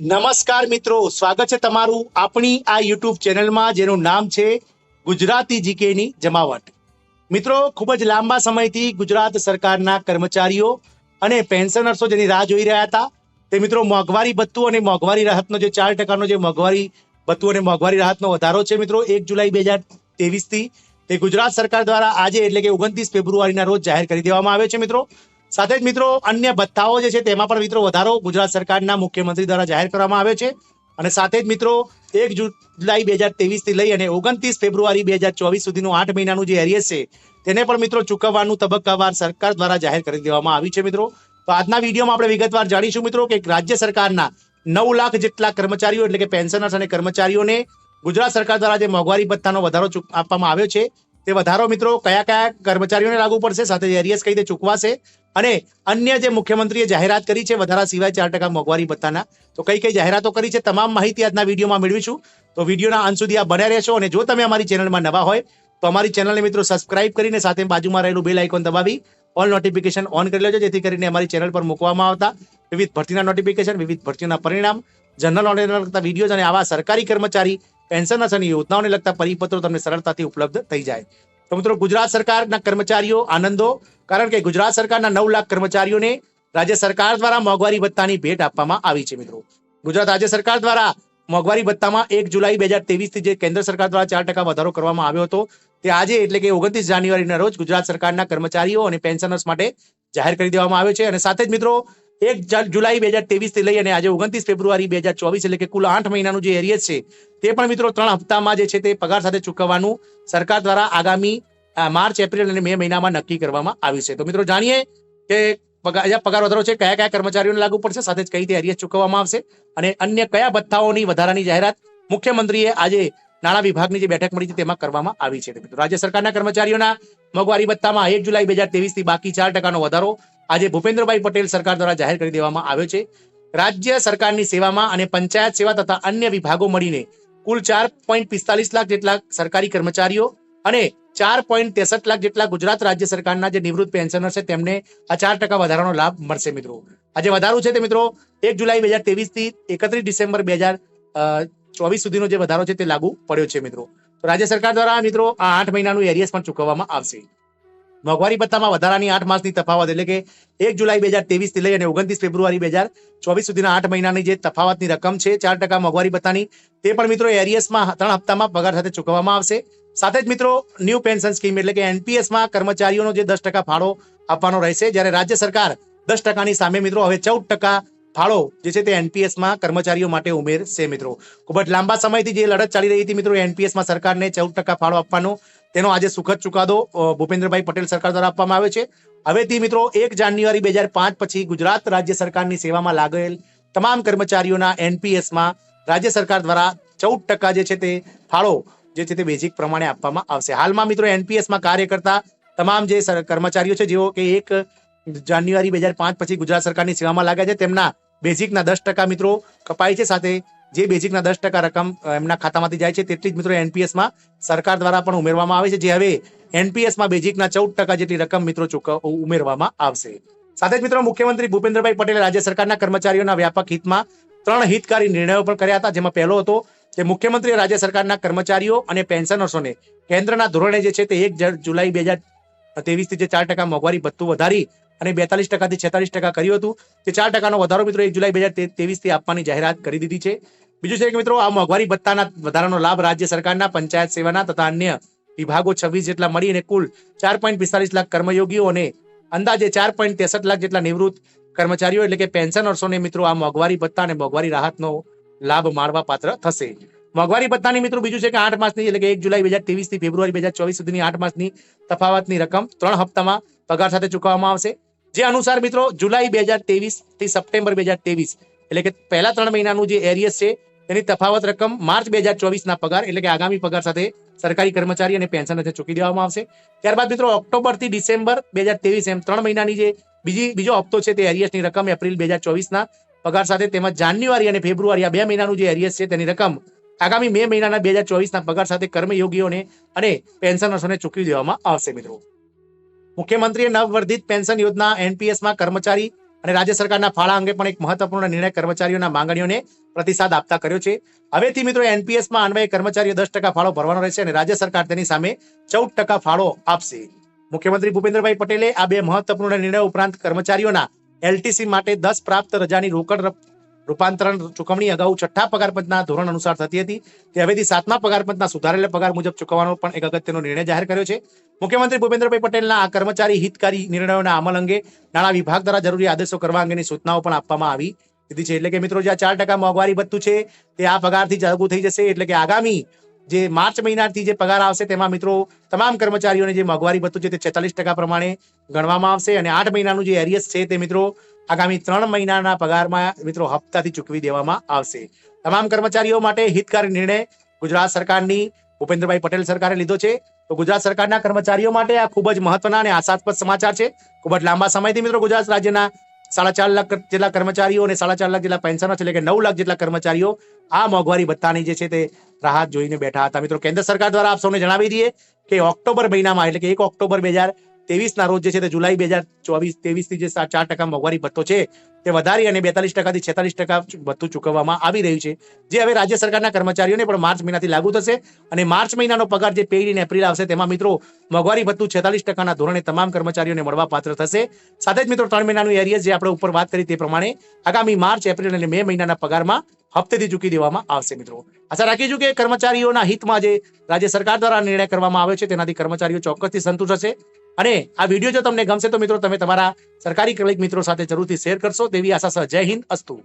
નમસ્કાર મિત્રો, સ્વાગત છે તમારું આપણી આ યુટ્યુબ ચેનલમાં, જેનું નામ છે ગુજરાતી જીકેની જમાવટ. મિત્રો, ખૂબ જ લાંબા સમયથી ગુજરાત સરકારના કર્મચારીઓ અને પેન્શનર્સો જેની રાહ જોઈ રહ્યા હતા, તે મિત્રો મોંઘવારી ભથ્થું અને મોંઘવારી રાહતનો જે ચાર ટકાનો જે મોંઘવારી ભથ્થું અને મોંઘવારી રાહતનો વધારો છે મિત્રો, એક જુલાઈ બે હજાર તેવીસથી તે ગુજરાત સરકાર દ્વારા આજે, એટલે કે ઓગણત્રીસ ફેબ્રુઆરીના રોજ જાહેર કરી દેવામાં આવે છે મિત્રો. સાથે જ મિત્રો, અન્ય ભથ્થાઓ જે છે તેમાં પણ મિત્રો વધારો ગુજરાત સરકારના મુખ્યમંત્રી દ્વારા જાહેર કરવામાં આવ્યો છે. અને સાથે જ મિત્રો, એક જુલાઈ બે હજારથી લઈ અને ઓગણત્રીસ ફેબ્રુઆરી બે હજાર ચોવીસ સુધીનું આઠ મહિનાનું જે એરિયસ છે, તેને પણ મિત્રો ચૂકવવાનું તબક્કાવાર સરકાર દ્વારા જાહેર કરી દેવામાં આવ્યું છે મિત્રો. તો આજના વિડીયોમાં આપણે વિગતવાર જાણીશું મિત્રો કે રાજ્ય સરકારના નવ લાખ જેટલા કર્મચારીઓ એટલે કે પેન્શનર્સ અને કર્મચારીઓને ગુજરાત સરકાર દ્વારા જે મોંઘવારી ભથ્થાનો વધારો આપવામાં આવ્યો છે તે વધારો મિત્રો, કયા કયા કર્મચારીઓને લાગુ પડશે? સાથે એરિયસ કઈ રીતે ચૂકવાશે. અને અન્ય જે મુખ્યમંત્રીએ જાહેરાત કરી છે, વધારા સિવાય ચાર ટકા મોંઘવારી ભથ્થાના તો કઈ કઈ જાહેરાતો કરી છે, તમામ માહિતી આજના વિડીયોમાં મેળવીશું. તો વિડીયોના અંત સુધી આ બન્યા રહેશો અને જો તમે અમારી ચેનલમાં નવા હોય, તો અમારી ચેનલને મિત્રો સબસ્ક્રાઇબ કરીને સાથે બાજુમાં રહેલું બેલ આઇકોન દબાવી ઓલ નોટિફિકેશન ઓન કરી લેજો, જેથી કરીને અમારી ચેનલ પર મૂકવામાં આવતા વિવિધ ભરતીના નોટિફિકેશન વિવિધ ભરતીઓના પરિણામ જનરલ નોલેજ વિડીયોઝ અને આવા સરકારી કર્મચારી પેન્શનર્સ અને યોજનાઓને લગતા પરિપત્રો તમને સરળતાથી ઉપલબ્ધ થઈ જાય. તો મિત્રો, ગુજરાત સરકારના કર્મચારીઓ આનંદો, કારણ કે ગુજરાત સરકારના નવ લાખ કર્મચારીઓને રાજ્ય સરકાર દ્વારા મોંઘવારી ભથ્થાની ભેટ આપવામાં આવી છે મિત્રો. ગુજરાત રાજ્ય સરકાર દ્વારા મોંઘવારી ભથ્થામાં એક જુલાઈ બે હજારથી જે કેન્દ્ર સરકાર દ્વારા ચાર ટકા વધારો કરવામાં આવ્યો હતો, તે આજે એટલે કે ઓગણત્રીસ જાન્યુઆરીના રોજ ગુજરાત સરકારના કર્મચારીઓ અને પેન્શનર્સ માટે જાહેર કરી દેવામાં આવ્યો છે. અને સાથે જ મિત્રો એક જુલાઈ બે હજારથી લઈ અને આજે ઓગણત્રીસ ફેબ્રુઆરી બે હજાર ચોવીસ એટલે કે કુલ આઠ મહિનાનું જે એરિયસ છે, તે પણ મિત્રો ત્રણ હપ્તામાં જે છે તે પગાર સાથે ચૂકવવાનું સરકાર દ્વારા આગામી માર્ચ, એપ્રિલ અને મે મહિનામાં નક્કી કરવામાં આવ્યું છે. તો મિત્રો જાણીએ કે પગાર વધારો છે, કયા કયા કર્મચારીઓને લાગુ પડશે, સાથે જ કઈ રીતે એરિયસ ચૂકવવામાં આવશે અને અન્ય કયા ભથ્થાઓની વધારાની જાહેરાત મુખ્યમંત્રીએ આજે નાણાં વિભાગની જે બેઠક મળી છે તેમાં કરવામાં આવી છે. રાજ્ય સરકારના કર્મચારીઓના મોંઘવારી ભથ્થામાં એક જુલાઈ બે હજારથી બાકી ચાર ટકાનો વધારો આજે ભૂપેન્દ્રભાઈ પટેલ સરકાર દ્વારા જાહેર કરી દેવામાં આવ્યો છે. રાજ્ય સરકારની સેવામાં અને પંચાયત સેવા તથા અન્ય વિભાગો મળીને કુલ ચાર પોઈન્ટ પિસ્તાલીસ લાખ જેટલા સરકારી કર્મચારીઓ અને ચાર પોઈન્ટ ત્રેસઠ લાખ જેટલા ગુજરાત રાજ્ય સરકારના જે નિવૃત્ત પેન્શનર છે તેમને આ ચાર ટકા વધારાનો લાભ મળશે મિત્રો. આજે વધારો છે તે મિત્રો એક જુલાઈ બે હજારથી એકત્રીસ ડિસેમ્બર બે હજાર ચોવીસ સુધીનો જે વધારો છે તે લાગુ પડ્યો છે, મિત્રો. તો રાજ્ય સરકાર દ્વારા, મિત્રો, આ આઠ મહિનાનું એરિયસ પણ ચૂકવવામાં આવશે. મોંઘવારી ભથ્થામાં વધારાની આઠ માસની તફાવત એટલે કે એક જુલાઈ બે હજારથી લઈ અને ઓગણત્રીસ ફેબ્રુઆરી બે હજાર ચોવીસ સુધીના આઠ મહિનાની જે તફાવતની રકમ છે, ચાર ટકા મોંઘવારી ભથ્થાની, તે પણ, મિત્રો એરિયસમાં ત્રણ હપ્તામાં પગાર સાથે ચૂકવવામાં આવશે. સાથે જ, મિત્રો ન્યૂ પેન્શન સ્કીમ એટલે કે એનપીએસમાં કર્મચારીઓનો જે દસ ટકા ફાળો આપવાનો રહેશે. જ્યારે રાજ્ય સરકાર દસ ટકાની સામે, મિત્રો, હવે ચૌદ ટકા ફાળો જે છે તે એનપીએસમાં કર્મચારીઓ માટે ઉમેરશે મિત્રો. ખૂબ જ લાંબા સમયથી જે લડત ચાલી રહી હતી, મિત્રો એનપીએસમાં સરકારને ચૌદ ટકા ફાળો આપવાનો તેનો આજે સુખદ ચુકાદો ભૂપેન્દ્રભાઈ પટેલ સરકાર દ્વારા આપવામાં આવ્યો છે. હવેથી, મિત્રો, એક જાન્યુઆરી બે હજાર પાંચ પછી ગુજરાત રાજ્ય સરકારની સેવામાં લાગેલ તમામ કર્મચારીઓના એનપીએસમાં રાજ્ય સરકાર દ્વારા ચૌદ ટકા જે છે તે ફાળો જે છે તે બેઝિક પ્રમાણે આપવામાં આવશે. હાલમાં, મિત્રો એનપીએસમાં કાર્ય કરતા તમામ જે કર્મચારીઓ છે, જેઓ કે એક જાન્યુઆરી બે હજાર પાંચ પછી ગુજરાત સરકારની સેવામાં લાગ્યા છે, તેમના બેઝિકના દસ ટકા મિત્રો કપાય છે સાથે. જે બેઝિકના દસ ટકા રકમ એમના ખાતામાંથી જાય છે તેટલી જ મિત્રો એનપીએસમાં સરકાર દ્વારા પણ ઉમેરવામાં આવે છે. જે હવે એનપીએસમાં બેઝિકના ચૌદ ટકા જેટલી રકમ મિત્રો ઉમેરવામાં આવશે. સાથે જ મિત્રો મુખ્યમંત્રી ભૂપેન્દ્રભાઈ પટેલે રાજ્ય સરકારના કર્મચારીઓના વ્યાપક હિતમાં ત્રણ હિતકારી નિર્ણયો પણ કર્યા હતા. જેમાં પહેલો હતો કે મુખ્યમંત્રીએ રાજ્ય સરકારના કર્મચારીઓ અને પેન્શનર્સોને કેન્દ્રના ધોરણે જે છે તે એક જુલાઈ બે હજાર તેવીસથી જે ચાર ટકા મોંઘવારી ભથ્થું વધારી અને બેતાલીસ ટકાથી છેતાલીસ ટકા કર્યું હતું. તે ચાર ટકાનો વધારો મિત્રો એક જુલાઈ બે હજારથી આપવાની જાહેરાત કરી દીધી છે. બીજું છે કે મિત્રો, આ મોંઘવારી ભત્તાના વધારાનો લાભ રાજ્ય સરકારના પંચાયત સેવાના તથા અન્ય વિભાગો છવ્વીસ જેટલા મળીને કુલ ચાર પોઈન્ટ પિસ્તાલીસ લાખ કર્મયોગીઓ અને અંદાજે ચાર પોઈન્ટ ત્રેસઠ લાખ જેટલા નિવૃત્ત કર્મચારીઓ એટલે કે પેન્શનર્સોને મિત્રો આ મોંઘવારી ભત્તા અને મોંઘવારી રાહતનો લાભ માણવા પાત્ર થશે. મોંઘવારી ભથ્થાની મિત્રો બીજું છે કે આઠ માસની એટલે કે એક જુલાઈ બે હજાર ત્રેવીસથી ફેબ્રુઆરી બે હજાર ચોવીસ સુધીની આઠ માસની તફાવતની રકમ ત્રણ હપ્તામાં પગાર સાથે ચૂકવવામાં આવશે. જે અનુસાર મિત્રો, જુલાઈ બે હજારથી સપ્ટેમ્બર બે એટલે કે પહેલા ત્રણ મહિનાનું જે એરિયસ છે, તેની તફાવત રકમ માર્ચ બે હજાર ચોવીસના પગાર, એટલે કે આગામી પગાર સાથે સરકારી કર્મચારી અને પેન્શન સાથે ચૂકી દેવામાં આવશે. ત્યારબાદ મિત્રો, ઓક્ટોબરથી ડિસેમ્બર બે હજાર ત્રેવીસ, એમ ત્રણ મહિનાની જે બીજી, બીજો હપ્તો છે તે એરિયસની રકમ એપ્રિલ બે હજાર ચોવીસના પગાર સાથે તેમજ જાન્યુઆરી અને ફેબ્રુઆરી આ બે મહિનાનું જે એરિયસ છે તેની રકમ આગામી મે મહિનાના બે હજાર ચોવીસના પગાર સાથે કર્મયોગીઓને અને પેન્શનર્સોને ચૂકવી દેવામાં આવશે મિત્રો. મુખ્યમંત્રીએ નવવર્ધિત પેન્શન યોજના એનપીએસમાં કર્મચારી અને રાજ્ય સરકારના ફાળા અંગે પણ એક મહત્વપૂર્ણ નિર્ણય કર્મચારીઓના માંગણીઓને પ્રતિસાદ આપતા કર્યો છે. હવેથી મિત્રો એનપીએસમાં અન્વયે કર્મચારીઓ દસ ટકા ફાળો ભરવાનો રહેશે અને રાજ્ય સરકાર તેની સામે ચૌદ ટકા ફાળો આપશે. મુખ્યમંત્રી ભૂપેન્દ્રભાઈ પટેલે આ બે મહત્વપૂર્ણ નિર્ણય ઉપરાંત કર્મચારીઓના એલટીસી માટે દસ પ્રાપ્ત રજાની રોકડ રૂપાંતરણ ચૂકવણી અગાઉ છઠ્ઠા પગાર પંચના ધોરણ અનુસાર થતી હતી. તે હવેથી સાતમા પગાર પંચના સુધારેલા પગાર મુજબ ચૂકવવાનો પણ એક અગત્યનો નિર્ણય જાહેર કર્યો છે. મુખ્યમંત્રી ભૂપેન્દ્રભાઈ પટેલના આ કર્મચારી હિતકારી નિર્ણયોના અમલ અંગે નાણાં વિભાગ દ્વારા જરૂરી આદેશો કરવા અંગેની સૂચનાઓ પણ આપવામાં આવી દીધી છે. એટલે કે મિત્રો, જે આ ચાર ટકા મોંઘવારી ભથ્થું છે, તે આ પગારથી લાગુ થઈ જશે. એટલે કે આગામી જે માર્ચ મહિનાથી જે પગાર આવશે, તેમાં મિત્રો, તમામ કર્મચારીઓને જે મોંઘવારી ભથ્થું છે, તે છેતાલીસ ટકા પ્રમાણે ગણવામાં આવશે. અને આઠ મહિનાનું જે એરિયસ છે, તે મિત્રો આગામી ત્રણ મહિનાના પગારમાં મિત્રો હપ્તાથી ચૂકવી દેવામાં આવશે. તમામ કર્મચારીઓ માટે હિતકારી નિર્ણય ગુજરાત સરકારની, ભૂપેન્દ્રભાઈ પટેલ સરકારે લીધો છે. તો ગુજરાત સરકારના કર્મચારીઓ માટે આ ખૂબ જ મહત્વના અને આશાસ્પદ સમાચાર છે. ખૂબ જ લાંબા સમયથી મિત્રો ગુજરાત રાજ્યના સાડા ચાર લાખ જેટલા કર્મચારીઓ અને સાડા ચાર લાખ જેટલા પેન્શનર એટલે કે નવ લાખ જેટલા કર્મચારીઓ આ મોંઘવારી ભથ્થાની જે છે તે રાહત જોઈને બેઠા હતા. મિત્રો કેન્દ્ર સરકાર દ્વારા આપ સૌને જણાવી દઈએ કે ઓક્ટોબર મહિનામાં એટલે કે એક ઓક્ટોબર બે હજાર ના રોજ જે છે તે જુલાઈ બે હજાર ચોવીસ ત્રેવીસથી જે ચાર ટકા મોંઘવારી ભથ્થો છે તે વધારી અને બેતાલીસ ટકાથી છેતાલીસ ટકા ભથ્થું ચૂકવવામાં આવી રહ્યું છે. જે હવે રાજ્ય સરકારના કર્મચારીઓને પણ માર્ચ મહિનાથી લાગુ થશે અને માર્ચ મહિનાનો પગાર જે પેઇડ ઇન એપ્રિલ આવશે તેમાં મિત્રો મોંઘવારી ભથ્થું છેતાલીસ ટકાના ધોરણે તમામ કર્મચારીઓને મળવા પાત્ર થશે. સાથે જ મિત્રો ત્રણ મહિનાનું એરિયર જે આપણે ઉપર વાત કરી તે પ્રમાણે આગામી માર્ચ, એપ્રિલ અને મે મહિનાના પગારમાં હપ્તેથી ચૂકી દેવામાં આવશે મિત્રો. આશા રાખીશું કે કર્મચારીઓના હિતમાં જે રાજ્ય સરકાર દ્વારા નિર્ણય કરવામાં આવ્યો છે તેનાથી કર્મચારીઓ ચોક્કસથી સંતુષ્ટ હશે. અને આ વીડિયો જો તમને ગમશે તો મિત્રો તમે તમારા સરકારી કલીગ મિત્રો સાથે જરૂરથી શેર કરશો. તેવી આશા સહ. જય હિન્દ. અસ્તુ.